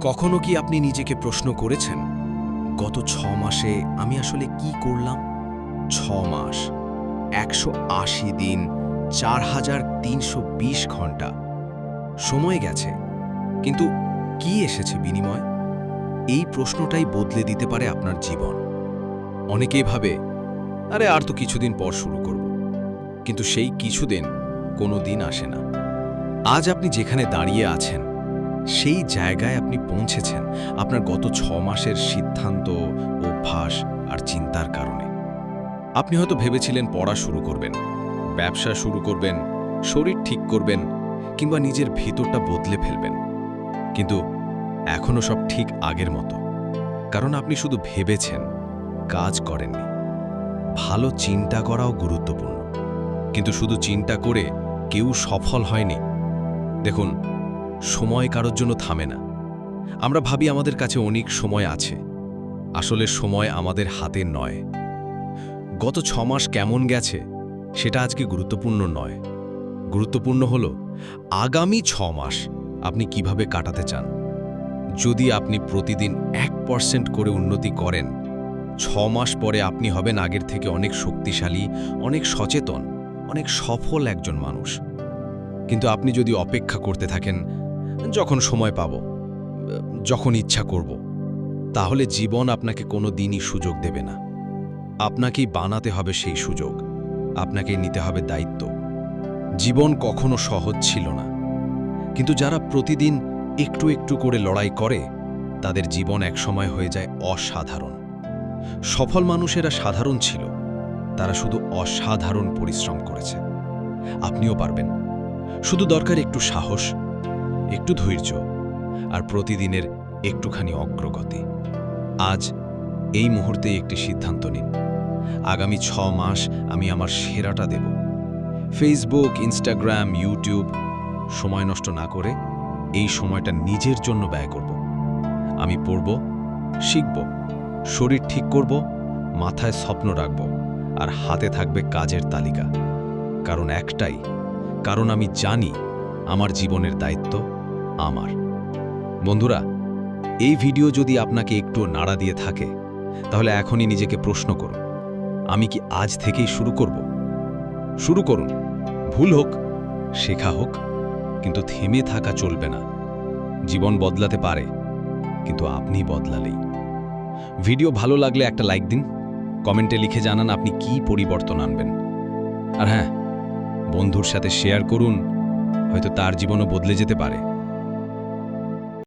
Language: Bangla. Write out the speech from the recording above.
কখনো কি আপনি নিজেকে প্রশ্ন করেছেন, গত ছ মাসে আমি আসলে কি করলাম? ছ মাস, একশো আশি দিন, চার হাজার তিনশো বিশ ঘণ্টা। সময় গেছে, কিন্তু কি এসেছে বিনিময়? এই প্রশ্নটাই বদলে দিতে পারে আপনার জীবন। অনেকেই ভাবে, আরে, আর তো কিছুদিন পর শুরু করব। কিন্তু সেই কিছুদিন কোনো দিন আসে না। আজ আপনি যেখানে দাঁড়িয়ে আছেন সেই জায়গায় আপনি পৌঁছেছেন আপনার গত ছ মাসের সিদ্ধান্ত, অভ্যাস আর চিন্তার কারণে। আপনি হয়তো ভেবেছিলেন পড়া শুরু করবেন, ব্যবসা শুরু করবেন, শরীর ঠিক করবেন কিংবা নিজের ভিতরটা বদলে ফেলবেন। কিন্তু এখনও সব ঠিক আগের মতো। কারণ আপনি শুধু ভেবেছেন, কাজ করেননি। ভালো চিন্তা করাও গুরুত্বপূর্ণ। কিন্তু শুধু চিন্তা করে কেউ সফল হয়নি। দেখুন সময় কারোর জন্য থামে না। আমরা ভাবি আমাদের কাছে অনেক সময় আছে। আসলে সময় আমাদের হাতে নয়। গত ছ মাস কেমন গেছে, সেটা আজকে গুরুত্বপূর্ণ নয়। গুরুত্বপূর্ণ হল, আগামী ছ মাস আপনি কীভাবে কাটাতে চান? যদি আপনি প্রতিদিন এক পার্সেন্ট করে উন্নতি করেন ছ মাস পরে আপনি হবেন আগের থেকে অনেক শক্তিশালী, অনেক সচেতন, অনেক সফল একজন মানুষ। কিন্তু আপনি যদি অপেক্ষা করতে থাকেন যখন সময় পাব, যখন ইচ্ছা করব, তাহলে জীবন আপনাকে কোনো দিনই সুযোগ দেবে না। আপনাকেই বানাতে হবে সেই সুযোগ, আপনাকেই নিতে হবে দায়িত্ব। জীবন কখনো সহজ ছিল না। কিন্তু যারা প্রতিদিন একটু একটু করে লড়াই করে, তাদের জীবন একসময় হয়ে যায় অসাধারণ। সফল মানুষেরা সাধারণ ছিল, তারা শুধু অসাধারণ পরিশ্রম করেছে। আপনিও পারবেন। শুধু দরকার একটু সাহস একটু ধৈর্য আর প্রতিদিনের একটুখানি অগ্রগতি। আজ এই মুহূর্তে একটি সিদ্ধান্ত নিন। আগামী ছ মাস আমি আমার সেরাটা দেব। ফেসবুক ইনস্টাগ্রাম ইউটিউব সময় নষ্ট না করে এই সময়টা নিজের জন্য ব্যয় করব। আমি পড়ব, শিখব, শরীর ঠিক করব, মাথায় স্বপ্ন রাখব আর হাতে থাকবে কাজের তালিকা। কারণ একটাই, কারণ আমি জানি আমার জীবনের দায়িত্ব আমার। বন্ধুরা, এই ভিডিও যদি আপনাকে একটু নাড়া দিয়ে থাকে, তাহলে এখনই নিজেকে প্রশ্ন করুন, আমি কি আজ থেকেই শুরু করব? শুরু করুন। ভুল হোক, শেখা হোক, কিন্তু থেমে থাকা চলবে না। জীবন বদলাতে পারে, কিন্তু আপনি বদলালেই। ভিডিও ভালো লাগলে একটা লাইক দিন, কমেন্টে লিখে জানান আপনি কি পরিবর্তন আনবেন। আর হ্যাঁ বন্ধুর সাথে শেয়ার করুন, হয়তো তার জীবনও বদলে যেতে পারে।